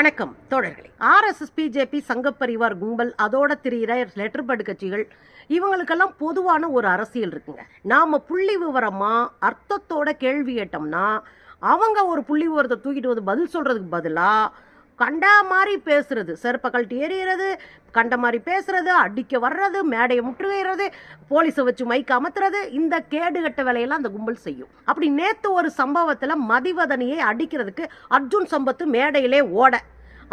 வணக்கம் தோழர்களே. RSS BJP சங்கப்பரிவார் கும்பல் அதோட திரியிற லெட்டர் பேர்டு கட்சிகள் இவங்களுக்கெல்லாம் பொதுவான ஒரு அரசியல் இருக்குங்க. நாம் புள்ளி விவரமா அர்த்தத்தோட கேள்வி கேட்டோம்னா அவங்க ஒரு புள்ளி விவரத்தை தூக்கிட்டு வந்து பதில் சொல்கிறதுக்கு பதிலாக கண்டா மாதிரி பேசுறது. செருப்பை கழட்டி எறிகிறது கண்ட மாதிரி பேசுறது அடிக்க வர்றது மேடையை முற்றுகைறது போலீஸை வச்சு மைக் அமர்த்துறது இந்த கேடுகட்ட வேலையெல்லாம் அந்த கும்பல் செய்யும். அப்படி நேற்று ஒரு சம்பவத்தில் மதிவதனியை அடிக்கிறதுக்கு அர்ஜுன் சம்பத்து மேடையிலே ஓட.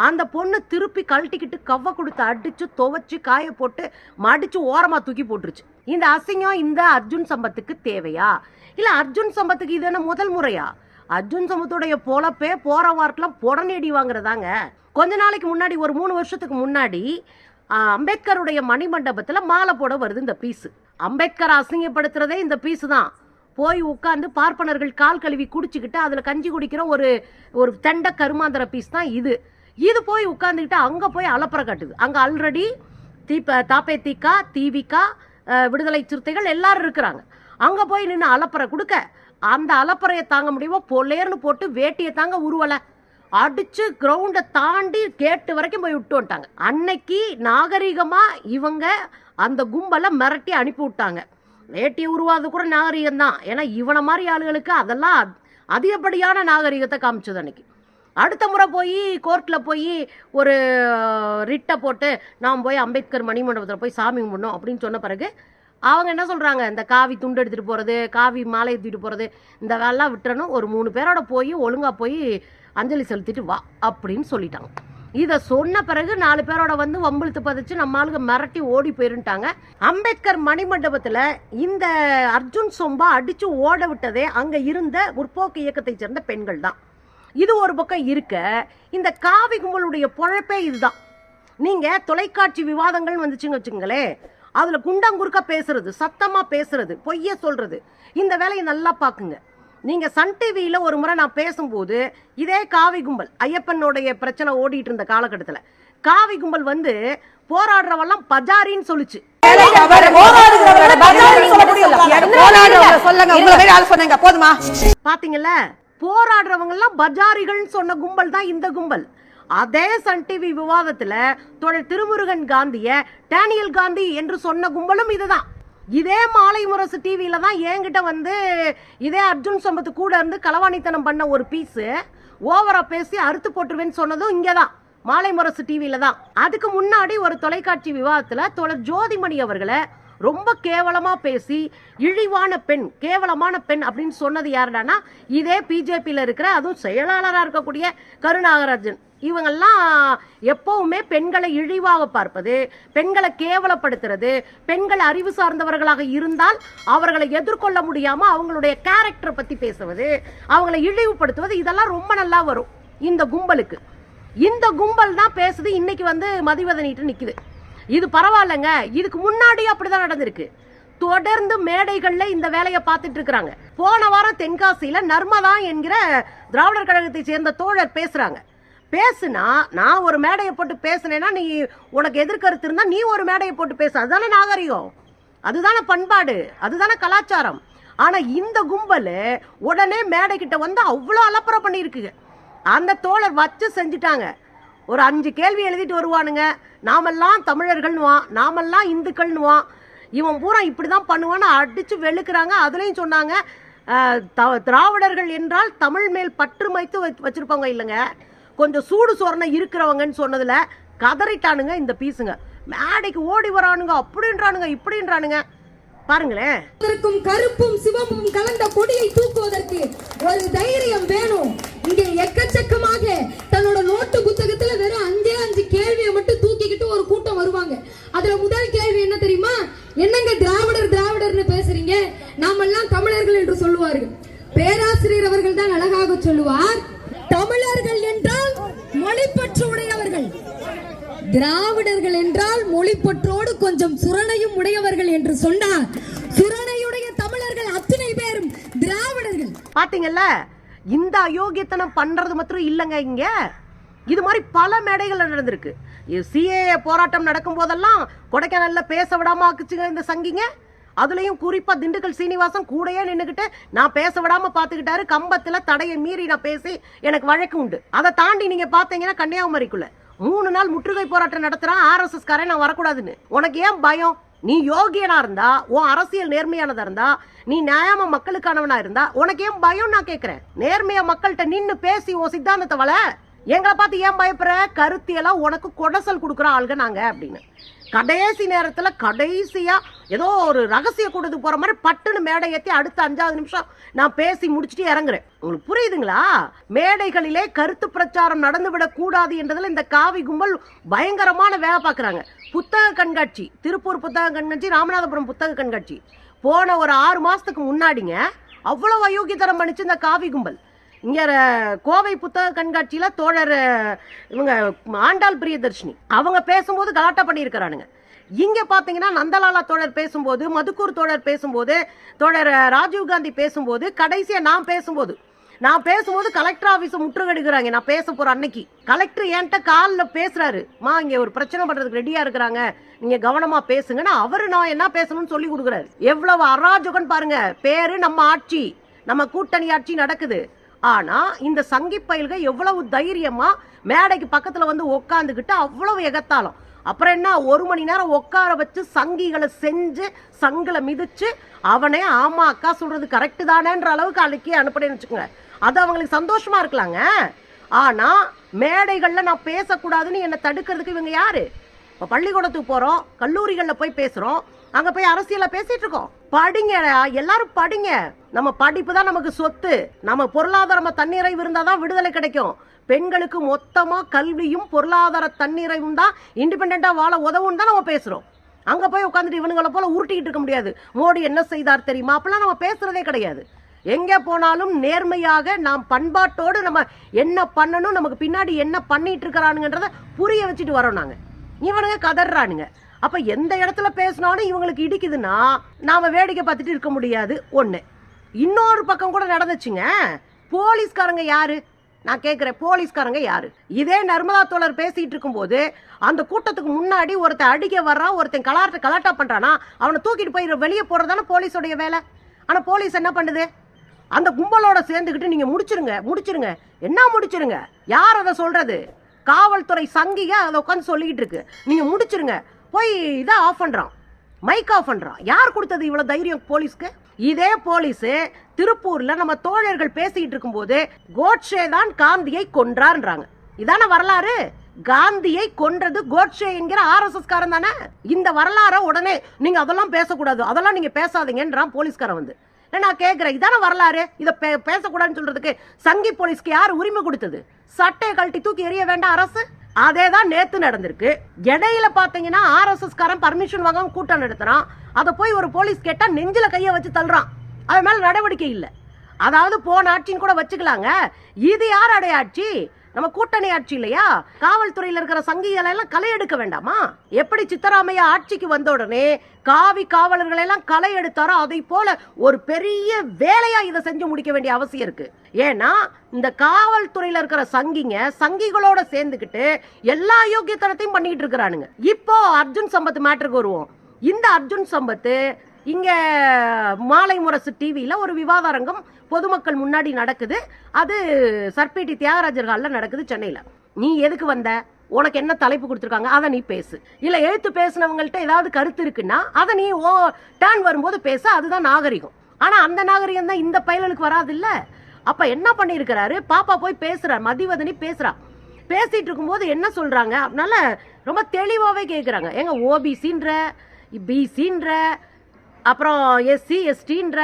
அந்த பொண்ணு திருப்பி கழட்டிக்கிட்டு கவ்வ கொடுத்து அடிச்சு துவைச்சு காய போட்டு மடிச்சு ஓரமாக தூக்கி போட்டுருச்சு. இந்த அசிங்கம் இந்த அர்ஜுன் சம்பத்துக்கு தேவையா? இல்லை அர்ஜுன் சம்பத்துக்கு இது என்ன முதல் முறையா? அர்ஜுன் சமத்துடைய பொழப்பே போகிற வாரத்தில் புடனேடி வாங்குறதாங்க. கொஞ்ச நாளைக்கு முன்னாடி ஒரு மூணு வருஷத்துக்கு முன்னாடி அம்பேத்கருடைய மணிமண்டபத்தில் மாலை போட வருது இந்த பீஸு. அம்பேத்கர் அசிங்கப்படுத்துறதே இந்த பீஸு தான். போய் உட்காந்து பார்ப்பனர்கள் கால் கழுவி குடிச்சுக்கிட்டு அதில் கஞ்சி குடிக்கிற ஒரு ஒரு தெண்ட கருமாந்திர பீஸ் தான் இது. இது போய் உட்காந்துக்கிட்டு அங்கே போய் அலப்பற காட்டுது. அங்கே ஆல்ரெடி தீப தாப்பே தீக்கா தீவிகா விடுதலை சிறுத்தைகள் எல்லாரும் இருக்கிறாங்க. அங்கே போய் நின்று அலப்பறை கொடுக்க அந்த அலப்பறையை தாங்க முடியுமோ? பொல்லேர்னு போட்டு வேட்டியை தாங்க உருவலை. அடிச்சு கிரவுண்டை தாண்டி கேட்டு வரைக்கும் போய் விட்டு வந்துட்டாங்க. அன்னைக்கு நாகரிகமாக இவங்க அந்த கும்பலை மிரட்டி அனுப்பி விட்டாங்க. வேட்டி உருவாது கூட நாகரிகம் தான் ஏன்னா இவனை மாதிரி ஆளுகளுக்கு அதெல்லாம் அதிகப்படியான நாகரிகத்தை காமிச்சது அன்னைக்கு. அடுத்த முறை போய் கோர்ட்டில் போய் ஒரு ரிட்டை போட்டு நாம் போய் அம்பேத்கர் மணிமண்டபத்தில் போய் சாமி கும்பிடணும் அப்படின்னு சொன்ன பிறகு அவங்க என்ன சொல்கிறாங்க இந்த காவி துண்டு எடுத்துகிட்டு போகிறது காவி மாலை எடுத்துகிட்டு போகிறது இந்த வேலைலாம் விட்டுறணும் ஒரு மூணு பேரோட போய் ஒழுங்காக போய் அஞ்சலி செலுத்திட்டு வா அப்படின்னு சொல்லிட்டாங்க. இதை சொன்ன பிறகு நாலு பேரோட வந்து வம்பிழுத்து பதிச்சு நம்ம ஆளுங்க மிரட்டி ஓடி போயிருந்துட்டாங்க. அம்பேத்கர் மணிமண்டபத்தில் இந்த அர்ஜுன் சொம்பா அடித்து ஓட விட்டதே அங்கே இருந்த முற்போக்கு இயக்கத்தைச் சேர்ந்த பெண்கள் தான். இது ஒரு பக்கம் இருக்க இந்த காவி கும்பலுடைய பொழப்பே இதுதான். நீங்கள் தொலைக்காட்சி விவாதங்கள் வந்துச்சுங்க வச்சுங்களேன் அதில் குண்டாங்குறுக்கா பேசுறது சத்தமாக பேசுறது பொய்ய சொல்றது. இந்த வேலையை நல்லா பார்க்குங்க. நீங்கள் சன் டிவியில் ஒரு முறை நான் பேசும்போது இதே காவி கும்பல் ஐயப்பனுடைய பிரச்சனை ஓடிட்டு இருந்த காலகட்டத்தில் காவி கும்பல் வந்து போராடுறவெல்லாம் பஜாரின்னு சொல்லுச்சு. சொல்லுங்க போராடுறவங்க எல்லாம் பஜாரிகள் பஜாரிகள்னு சொன்ன கும்பல் தான் இந்த கும்பல். அதே சன் டிவி விவாதத்துல தொடர் திருமுருகன் காந்திய டேனியல் காந்தி என்று சொன்ன கும்பலும் இதுதான். இதே மாலை முரசு டிவியில தான் என்கிட்ட வந்து இதே அர்ஜுன் சம்பத்து கூட இருந்து களவாணித்தனம் பண்ண ஒரு பீஸு ஓவரா பேசி அறுத்து போட்டுருவேன்னு சொன்னதும் இங்கே தான் மாலை முரசு டிவியில தான். அதுக்கு முன்னாடி ஒரு தொலைக்காட்சி விவாதத்துல தொடர் ஜோதிமணி அவர்களை ரொம்ப கேவலமா பேசி இழிவான பெண் கேவலமான பெண் அப்படின்னு சொன்னது யாருடானா இதே பிஜேபியில் இருக்கிற அதுவும் செயலாளராக இருக்கக்கூடிய கருநாகராஜன். இவங்கெல்லாம் எப்பவுமே பெண்களை இழிவாக பார்ப்பது பெண்களை கேவலப்படுத்துறது பெண்கள் அறிவு சார்ந்தவர்களாக இருந்தால் அவர்களை எதிர்கொள்ள முடியாம அவங்களுடைய கேரக்டரை பத்தி பேசுவது அவங்களை இழிவுபடுத்துவது இதெல்லாம் ரொம்ப நல்லா வரும் இந்த கும்பலுக்கு. இந்த கும்பல் தான் பேசுது இன்னைக்கு வந்து மதிவதனிட்டு நிக்குது. இது பரவாயில்லைங்க இதுக்கு முன்னாடி அப்படிதான் நடந்திருக்கு. தொடர்ந்து மேடைகளில் இந்த வேலையை பார்த்துட்டு இருக்கிறாங்க. போன வாரம் தென்காசியில் நர்மதா என்கிற திராவிடர் கழகத்தை சேர்ந்த தோழர் பேசுறாங்க. பேசுனா நான் ஒரு மேடையை போட்டு பேசுனேன்னா நீ உனக்கு எதிர்கருத்து இருந்தால் நீ ஒரு மேடையை போட்டு பேசு. அதுதானே நாகரிகம். அதுதானே பண்பாடு. அதுதானே கலாச்சாரம். ஆனால் இந்த கும்பல் உடனே மேடைக்கிட்ட வந்து அவ்வளோ அலப்பறை பண்ணியிருக்குங்க. அந்த தோழர் வச்சு செஞ்சுட்டாங்க. ஒரு அஞ்சு கேள்வி எழுதிட்டு வருவானுங்க. நாமெல்லாம் தமிழர்கள்னுவான். நாமெல்லாம் இந்துக்கள்னுவான். இவன் பூரா இப்படி தான் பண்ணுவான்னு அடித்து வெளுக்கிறாங்க. அதுலேயும் சொன்னாங்க திராவிடர்கள் என்றால் தமிழ் மேல் பற்று மைத்து வச்சுருப்பாங்க இல்லைங்க. கொஞ்சம் சூடு சொரணை இருக்கிறவங்கன்னு சொன்னதில் கதறிட்டானுங்க இந்த பீஸுங்க. மேடைக்கு ஓடி வரானுங்க அப்படின்றானுங்க இப்படின்றானுங்க. பாருங்களேன். அதற்கும் கருப்பும் சிவப்பும் கலந்த கொடியை தூக்குவதற்கு ஒரு தைரியம் வேணும். இங்கே எக்கச்சக்கமாக தன்னோட நோட்டு புத்தகத்துல வெறும் அஞ்சே அஞ்சு கேள்வியை மட்டும் தூக்கிக்கிட்டு ஒரு கூட்டம் வருவாங்க அதுல முதல் கேள்வி என்ன தெரியுமா என்னங்க திராவிடர் திராவிடர்னு பேசுறீங்க நாமெல்லாம் தமிழர்கள் என்று சொல்லுவார்கள் பேராசிரியர் அவர்கள் தான் அழகாக சொல்லுவார் தமிழர்கள் என்றால் மொழிப்பற்று உடையவர்கள் திராவிடர்கள் பொற்றோடு கொஞ்சம் சுரணையும் உடையவர்கள் என்று சொன்னார் சுரணையுடைய தமிழர்கள் அத்தனை பேரும் திராவிடர்கள். பாத்தீங்கல்ல? இந்த அயோக்கியத்தனம் பண்றது மாத்திரம் இல்லைங்க இங்க. இது மாதிரி பல மேடைகள் நடந்திருக்கு. சிஏ போராட்டம் நடக்கும் போதெல்லாம் கொடைக்கானல்ல பேச விடாம ஆக்குச்சுங்க இந்த சங்கிங்க. அதுலயும் குறிப்பா திண்டுக்கல் சீனிவாசன் கூடயே நின்னுக்கிட்டு நான் பேச விடாம பாத்துக்கிட்டாரு. கம்பத்துல தடையை மீறி நான் பேசி எனக்கு வழக்கு உண்டு. அதை தாண்டி நீங்க பாத்தீங்கன்னா கன்னியாகுமரிக்குள்ள. மூணு நாள் முற்றுகை போராட்டம் நடத்துகிறான் ஆர்எஸ்எஸ் காரன் நான் வரக்கூடாதுன்னு. உனக்கு ஏன் பயம்? நீ யோகியனா இருந்தா உன் அரசியல் நேர்மையானதா இருந்தா நீ நியாயமா மக்களுக்கானவனா இருந்தா உனக்கு ஏன் பயம் நான் கேட்குறேன் நேர்மையா மக்கள்கிட்ட நின்று பேசி உன் சித்தாந்தத்தை வள. எங்களை பார்த்து ஏன் பயப்படுற? கருத்தியெல்லாம் உனக்கு கொடசல் கொடுக்குற ஆளுங்க நாங்க அப்படின்னு. கடைசி நேரத்தில் கடைசியாக ஏதோ ஒரு ரகசிய கூட்டத்துக்கு போகிற மாதிரி பட்டுன்னு மேடை ஏற்றி அடுத்த அஞ்சாவது நிமிஷம் நான் பேசி முடிச்சுட்டு இறங்குறேன். உங்களுக்கு புரியுதுங்களா? மேடைகளிலே கருத்து பிரச்சாரம் நடந்துவிடக் கூடாது என்றதில் இந்த காவி கும்பல் பயங்கரமான வேலை பார்க்குறாங்க. புத்தக கண்காட்சி திருப்பூர் புத்தக கண்காட்சி ராமநாதபுரம் புத்தக கண்காட்சி. போன ஒரு ஆறு மாதத்துக்கு முன்னாடிங்க அவ்வளோ அயோக்கியத்தனம் பண்ணிச்சு இந்த காவி கும்பல். இங்கே கோவை புத்தக கண்காட்சியில் தோழர் இவங்க ஆண்டாள் பிரியதர்ஷினி. அவங்க பேசும்போது கலாட்டா பண்ணியிருக்கிறானுங்க. இங்கே பார்த்தீங்கன்னா நந்தலாலா தோழர் பேசும்போது மதுக்கூர் தோழர் பேசும்போது தோழர் ராஜீவ் ராஜீவ்காந்தி பேசும்போது கடைசியாக நான் பேசும்போது நான் பேசும்போது கலெக்டர் ஆஃபீஸை முற்றுகெடுக்கிறாங்க. நான் பேச போகிற அன்னைக்கு. கலெக்டர் என்கிட்ட காலில் பேசுகிறாரு மா இங்கே ஒரு பிரச்சனை பண்ணுறதுக்கு ரெடியாக இருக்கிறாங்க. நீங்கள் கவனமாக பேசுங்கன்னா அவர் நான் என்ன பேசணும்னு சொல்லி கொடுக்குறாரு. எவ்வளவு அராஜகன் பாருங்கள் பேர் நம்ம ஆட்சி. நம்ம கூட்டணி ஆட்சி நடக்குது. ஆனா இந்த சங்கி பயல்கள் எவ்வளவு தைரியமா மேடைக்கு பக்கத்துல வந்து உக்காந்துக்கிட்டு அவ்வளவு எகத்தாலும் அப்புறம் என்ன ஒரு மணி நேரம் உட்கார வச்சு சங்கிகளை செஞ்சு சங்கில மிதிச்சு அவனே ஆமா அக்கா சொல்றது கரெக்டு தானேன்ற அளவுக்கு அன்னைக்கு அனுப்பினேன்னு வச்சுக்கோங்க அது அவங்களுக்கு சந்தோஷமா இருக்கலாங்க. ஆனா மேடைகள்ல நான் பேசக்கூடாதுன்னு என்னை தடுக்கிறதுக்கு இவங்க யாரு? இப்போ பள்ளிக்கூடத்துக்கு போகிறோம் கல்லூரிகளில் போய் பேசுகிறோம் அங்க போய் அரசியல பேசிட்டு இருக்கோம். படிங்க எல்லாரும் படிங்க. நம்ம படிப்பு தான் நமக்கு சொத்து. நம்ம பொருளாதாரமா தன்னிறைவு இருந்தாதான் விடுதலை கிடைக்கும். பெண்களுக்கு மொத்தமா கல்வியும் பொருளாதார தன்னிறைவும் தான் இண்டிபெண்டா வாழ உதவும் தான் நம்ம பேசுறோம். அங்க போய் உட்காந்துட்டு இவனுங்களை போல உருட்டிக்கிட்டு இருக்க முடியாது. மோடி என்ன செய்தார் தெரியுமா? அப்பெல்லாம் நம்ம பேசுறதே கிடையாது. எங்க போனாலும் நேர்மையாக நாம் பண்பாட்டோடு நம்ம என்ன பண்ணணும் நமக்கு பின்னாடி என்ன பண்ணிட்டு இருக்கிறானுங்கன்றத புரிய வச்சுட்டு வரோம் நாங்க. இவனுங்க கதறானுங்க அப்ப எந்த இடத்துல பேசினாலும் இவங்களுக்கு இடிக்குதுன்னா நாம வேடிக்கை பார்த்துட்டு இருக்க முடியாது. ஒண்ணு. இன்னொரு பக்கம் கூட நடந்துச்சுங்க. போலீஸ்காரங்க யாரு? நான் கேட்குறேன் போலீஸ்காரங்க யாரு? இதே நர்மதா தோழர் பேசிட்டு இருக்கும்போது அந்த கூட்டத்துக்கு முன்னாடி ஒருத்தன் அடிக்க வர்றான் ஒருத்தன் கலாட்ட கலாட்டா பண்றானா அவனை தூக்கிட்டு போய் வெளியே போறதானே போலீஸோடைய வேலை? ஆனா போலீஸ் என்ன பண்ணுது? அந்த கும்பலோட சேர்ந்துக்கிட்டு நீங்க முடிச்சிருங்க முடிச்சிருங்க. என்ன முடிச்சிருங்க? யார் அதை சொல்றது? காவல்துறை சங்கிக அதை உட்காந்து சொல்லிக்கிட்டு இருக்கு. நீங்க முடிச்சிருங்க. போய் இதை ஆஃப் பண்ணுறான் மைக் ஆஃப் பண்ணுறான் யார் கொடுத்தது இவ்வளோ தைரியம் போலீஸ்க்கு? இதே போலீஸு திருப்பூரில் நம்ம தோழர்கள் பேசிக்கிட்டு இருக்கும்போது கோட்ஷே தான் காந்தியை கொன்றார்ன்றாங்க. இதான வரலாறு? காந்தியை கொன்றது கோட்ஷே என்கிற ஆர்எஸ்எஸ் காரன் தானே? இந்த வரலாறை உடனே நீங்க அதெல்லாம் பேசக்கூடாது. அதெல்லாம் நீங்க பேசாதீங்கன்றான் போலீஸ்காரன் வந்து. நான் கேட்குறேன் இதான வரலாறு? இதை பே பேசக்கூடாதுன்னு சொல்றதுக்கு சங்கி போலீஸ்க்கு யார் உரிமை கொடுத்தது? சட்டையை கழட்டி தூக்கி எறிய வேண்டாம் அரசு? அதே தான் நேற்று நடந்திருக்கு. இடையில பார்த்தீங்கன்னா ஆர்எஸ்எஸ் காரன் பர்மிஷன் வாங்காமல் கூட்டம் நடத்துகிறான் அதை போய் ஒரு போலீஸ் கேட்டால் நெஞ்சில் கையை வச்சு தள்ளுறான். அது மேலே நடவடிக்கை இல்லை. அதாவது போன ஆட்சின்னு கூட வச்சுக்கலாங்க. இது யார் அடையாட்சி? நம்ம கூட்டணி ஆட்சி இல்லையா? காவல்துறையில் இருக்கிற சங்கிகளை எல்லாம் களை எடுக்க வேண்டாமா? எப்படி சித்தராமையா ஆட்சிக்கு வந்த உடனே காவி காவலர்களை எல்லாம் களை எடுத்தாரோ அதை போல ஒரு பெரிய வேலையா இதை செஞ்சு முடிக்க வேண்டிய அவசியம் இருக்கு. ஏன்னா இந்த காவல்துறையில இருக்கிற சங்கிங்க சங்கிகளோட சேர்ந்துக்கிட்டு எல்லா யோக்கியத்தனத்தையும் பண்ணிட்டு இருக்கிறானுங்க. இப்போ அர்ஜுன் சம்பத் மேட்டருக்கு வருவோம். இந்த அர்ஜுன் சம்பத்து இங்க மாலை முரசு டிவியில ஒரு விவாத அரங்கம் பொதுமக்கள் முன்னாடி நடக்குது. அது சர்பேட்டி தியாகராஜர் ஹாலில் நடக்குது சென்னையில. நீ எதுக்கு வந்த? உனக்கு என்ன தலைப்பு கொடுத்துருக்காங்க? அதை நீ பேசு. இல்லை எழுத்து பேசினவங்கள்ட்ட ஏதாவது கருத்து இருக்குன்னா அதை நீ ஓ டேர்ன் வரும்போது பேச. அதுதான் நாகரிகம். ஆனால் அந்த நாகரிகம் தான் இந்த பயலுக்கு வராது இல்ல என்ன பண்ணியிருக்கிறாரு பாப்பா போய் பேசுகிறார் மதிவதனி பேசுகிறா பேசிகிட்டு இருக்கும்போது என்ன சொல்கிறாங்க அதனால ரொம்ப தெளிவாகவே கேட்குறாங்க ஏங்க ஓபிசின்ற பிசின்ற அப்புறம் எஸ்சி எஸ்டின்ற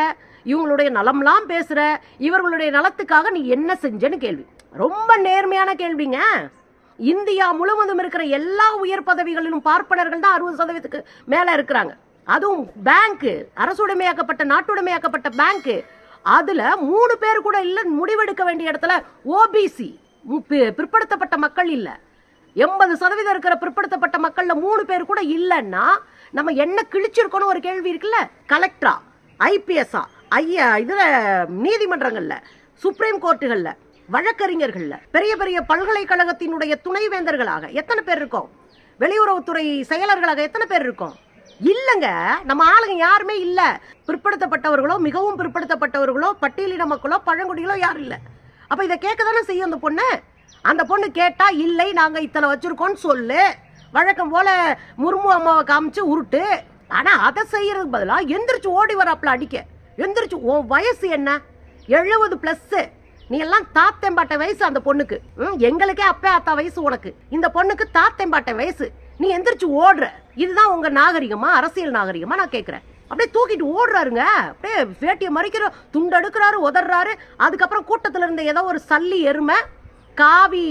இவங்களுடைய நலம்லாம் பேசுகிற இவர்களுடைய நலத்துக்காக நீ என்ன செஞ்சேன்னு கேள்வி. ரொம்ப நேர்மையான கேள்விங்க. இந்தியா முழுவதும் இருக்கிற எல்லா உயர் பதவிகளிலும் பார்ப்பனர்கள் தான் அறுபது சதவீதத்துக்கு மேலே இருக்கிறாங்க. அதுவும் பேங்க்கு அரசுடைமையாக்கப்பட்ட நாட்டுடைமையாக்கப்பட்ட பேங்க்கு. அதில் மூணு பேர் கூட இல்லை முடிவெடுக்க வேண்டிய இடத்துல ஓபிசி பிற்படுத்தப்பட்ட மக்கள் இல்லை. எண்பது சதவீதம் இருக்கிற பிற்படுத்தப்பட்ட மக்கள்ல மூணு பேர் கூட இல்லைன்னா நம்ம என்ன கிழிச்சிருக்கணும் ஒரு கேள்வி இருக்குல்ல? கலெக்டரா? ஐபிஎஸ்ஆ ஐயா இதுல நீதிமன்றங்கள்ல சுப்ரீம் கோர்ட்டுகள்ல வழக்கறிஞர்கள்ல பெரிய பெரிய பல்கலைக்கழகத்தினுடைய துணைவேந்தர்களாக எத்தனை பேர் இருக்கோம்? வெளியுறவுத்துறை செயலர்களாக எத்தனை பேர் இருக்கோம்? இல்லைங்க நம்ம ஆளுங்க யாருமே இல்ல. பிற்படுத்தப்பட்டவர்களோ மிகவும் பிற்படுத்தப்பட்டவர்களோ பட்டியலின மக்களோ பழங்குடிகளோ யாரும் இல்லை. அப்ப இதை கேட்க தானே செய்யும் அந்த பொண்ணு? அந்த பொண்ணு கேட்டா இல்லை நாங்க இத்தனை வச்சிருக்கோம்னு சொல்லு. வழக்கம் போல முர்மு அம்மாவை காமிச்சு உருட்டு. ஆனா அதை செய்யறதுக்கு பதிலா எந்திரிச்சு ஓடி வராப்ல அடிக்க. எந்திரிச்சு உன் வயசு என்ன? எழுபது பிளஸ் நீ எல்லாம் தாத்தேம்பாட்ட வயசு அந்த பொண்ணுக்கு. ம், எங்களுக்கே அப்பே அத்தா வயசு உனக்கு. இந்த பொண்ணுக்கு தாத்தேம்பாட்ட வயசு. நீ எந்திரிச்சு ஓடுற. இதுதான் உங்க நாகரிகமா அரசியல் நாகரிகமா நான் கேட்குறேன் அப்படியே தூக்கிட்டு ஓடுறாருங்க. அப்படியே வேட்டியை மறைக்கிற துண்டு எடுக்கிறாரு உதறாரு அதுக்கப்புறம் கூட்டத்துல இருந்த ஏதோ ஒரு சல்லி எருமை காவி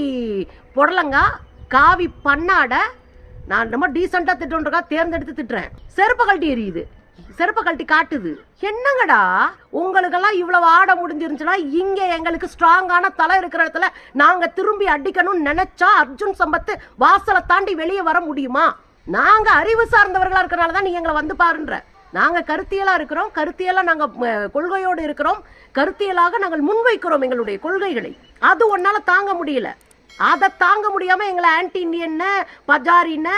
புடலங்கா காவி பண்ணாடை. நான் ரொம்ப டீசெண்டாக திட்டுன்றக்கா தேர்ந்தெடுத்து திட்டுறேன். செருப்பு கழட்டி எரியுது. செருப்பு கழட்டி காட்டுது. என்னங்கடா? உங்களுக்கெல்லாம் இவ்வளவு ஆட முடிஞ்சிருந்துச்சுன்னா இங்க எங்களுக்கு ஸ்ட்ராங்கான தலை இருக்கிற இடத்துல நாங்க திரும்பி அடிக்கணும்னு நினைச்சா அர்ஜுன் சம்பத்து வாசலை தாண்டி வெளியே வர முடியுமா? நாங்க அறிவு சார்ந்தவர்களா இருக்கிறனால தான் நீ எங்களை வந்து பாருன்ற. நாங்கள் கருத்தியலாக இருக்கிறோம் கருத்தியலாக நாங்கள் கொள்கையோடு இருக்கிறோம் கருத்தியலாக நாங்கள் முன்வைக்கிறோம் எங்களுடைய கொள்கைகளை. அது ஒன்றால் தாங்க முடியல. அதை தாங்க முடியாமல் எங்களை ஆன்டி இண்டியன்ன பஜாரின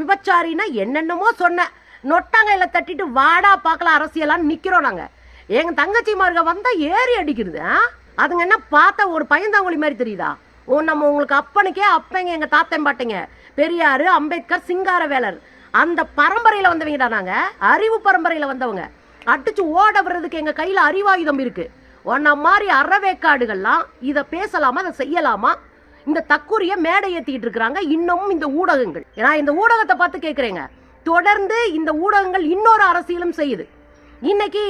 விபச்சாரின என்னென்னமோ சொன்ன. நொட்டாங்கையில் தட்டிட்டு வாடா பார்க்கலாம் அரசியலான்னு நிற்கிறோம் நாங்கள் எங்கள் தங்கச்சிமார்க வந்தால் ஏறி அடிக்கிறது ஆ? அதுங்க என்ன பார்த்தா ஒரு பயந்தாங்குழி மாதிரி தெரியுதா? ஓ நம்ம உங்களுக்கு அப்பனுக்கே அப்பங்க எங்கள் தாத்தன் பாட்டிங்க பெரியாரு அம்பேத்கர் சிங்காரவேலர். அந்த பரம்பரையில் வந்தவங்கடா நாங்க? அறிவு பரம்பரையில் வந்தவங்க. அடிச்சு ஓட வர்றதுக்கு எங்க கையில் அறிவாயுதம் இருக்கு. உன்ன மாதிரி அறவேக்காடுகள்லாம் இதை பேசலாமா அதை செய்யலாமா? இந்த தக்குரிய மேடை ஏற்றிக்கிட்டு இருக்கிறாங்க இன்னமும் இந்த ஊடகங்கள். ஏன்னா இந்த ஊடகத்தை பார்த்து கேட்குறேங்க தொடர்ந்து இந்த ஊடகங்கள் இன்னொரு அரசியலும் செய்யுது. இன்னைக்கு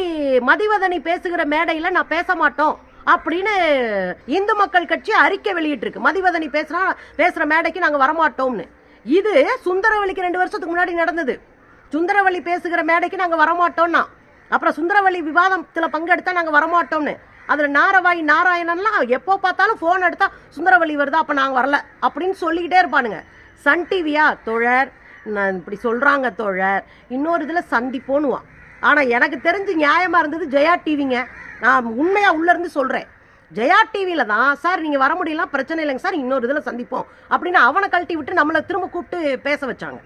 மதிவதனை பேசுகிற மேடையில் நான் பேச மாட்டோம் அப்படின்னு இந்து மக்கள் கட்சி அறிக்கை வெளியிட்டிருக்கு. மதிவதனி பேசுறா பேசுற மேடைக்கு நாங்க வரமாட்டோம்னு. இது சுந்தரவழிக்கு ரெண்டு வருஷத்துக்கு முன்னாடி நடந்தது. சுந்தரவழி பேசுகிற மேடைக்கு நாங்கள் வரமாட்டோம்னா. அப்புறம் சுந்தரவழி விவாதத்தில் பங்கெடுத்தா நாங்கள் வரமாட்டோம்னு. அதில் நாரவாய் நாராயணன்லாம் எப்போ பார்த்தாலும் ஃபோன் எடுத்தால் சுந்தரவழி வருதா அப்போ நாங்கள் வரல. அப்படின்னு சொல்லிக்கிட்டே இருப்பானுங்க. சன் டிவியா? தோழர். நான் இப்படி சொல்கிறாங்க தோழர். இன்னொரு இதில் சந்திப்போன்னுவான். ஆனால் எனக்கு தெரிஞ்சு நியாயமாக இருந்தது ஜெயா டிவிங்க. நான் உண்மையாக உள்ளேருந்து இருந்து ஜெயா டிவியில தான் சார் நீங்கள் வர முடியல பிரச்சனை இல்லைங்க சார் இன்னொரு இதில் சந்திப்போம். அப்படின்னு அவனை கழட்டி விட்டு நம்மளை திரும்ப கூப்பிட்டு பேச வச்சாங்க.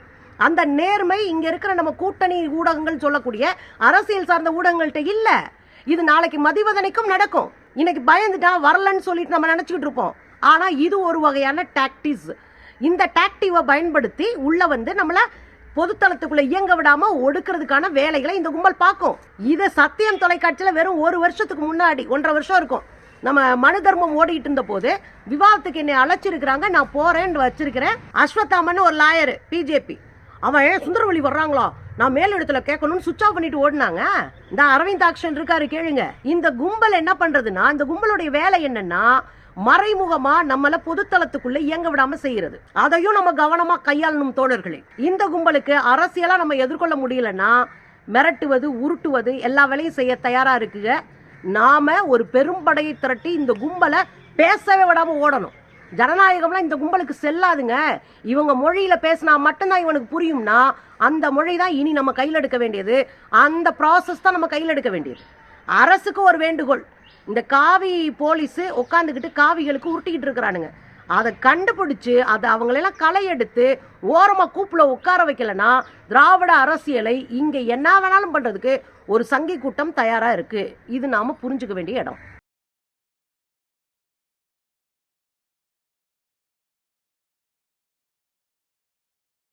அந்த நேர்மை இங்கே இருக்கிற நம்ம கூட்டணி ஊடகங்கள் சொல்லக்கூடிய அரசியல் சார்ந்த ஊடகங்கள்கிட்ட இல்லை. இது நாளைக்கு மதிவதனைக்கும் நடக்கும். இன்னைக்கு பயந்துட்டான் வரலன்னு சொல்லிட்டு நம்ம நினச்சிக்கிட்டு இருப்போம். ஆனால் இது ஒரு வகையான டாக்டிஸ் இந்த டாக்டிவை பயன்படுத்தி உள்ளே வந்து நம்மளை பொதுத்தளத்துக்குள்ள இயங்க விடாம ஒடுக்கிறதுக்கான வேலைகளை இந்த கும்பல் பார்க்கும். இது சத்தியம் தொலைக்காட்சியில வெறும் ஒரு வருஷத்துக்கு முன்னாடி ஒன்றரை வருஷம் இருக்கும். நம்ம மனு தர்மம் ஓடிட்டு இருந்த போது விவாதத்துக்கு என்னை அழைச்சிருக்கிறாங்க. நான் போறேன்னு வச்சிருக்கிறேன். அஸ்வத்தாமன் ஒரு லாயர் பிஜேபி. அவன் சுந்தரவழி வர்றாங்களா? நான் மேலிடத்துல கேட்கணும்னு சுவிச் ஆஃப் பண்ணிட்டு ஓடினாங்க. இந்த அரவிந்த் ஆக்ஷன் இருக்காரு கேளுங்க. இந்த கும்பல் என்ன பண்றதுன்னா இந்த கும்பலுடைய வேலை என்னன்னா மறைமுகமா நம்மள பொதுத்தளத்துக்குள்ள இயங்க விடாம செய்யறது. அதையும் நம்ம கவனமா கையாளணும் தோழர்களே. இந்த கும்பலுக்கு அரசியலா நம்ம எதிர்கொள்ள முடியலன்னா மிரட்டுவது உருட்டுவது எல்லா வேலையும் செய்ய தயாரா இருக்குங்க. நாம ஒரு பெரும்படையை திரட்டி இந்த கும்பலை பேசவே விடாம ஓடணும். ஜனநாயகம்லாம் இந்த கும்பலுக்கு செல்லாதுங்க. இவங்க மொழியில பேசினா மட்டும்தான் இவனுக்கு புரியும்னா அந்த மொழி தான் இனி நம்ம கையில் எடுக்க வேண்டியது. அந்த ப்ராசஸ் தான் நம்ம கையில் எடுக்க வேண்டியது. அரசுக்கு ஒரு வேண்டுகோள். இந்த காவி போலீஸு உட்காந்துக்கிட்டு காவிகளுக்கு உருட்டிக்கிட்டு இருக்கிறானுங்க. அதை கண்டுபிடிச்சு அதை அவங்களெல்லாம் களை எடுத்து ஓரமாக கூப்பில் உட்கார வைக்கலன்னா திராவிட அரசியலை இங்கே என்ன வேணாலும் பண்ணுறதுக்கு ஒரு சங்கி கூட்டம் தயாராக இருக்குது இது நாம் புரிஞ்சுக்க வேண்டிய இடம்.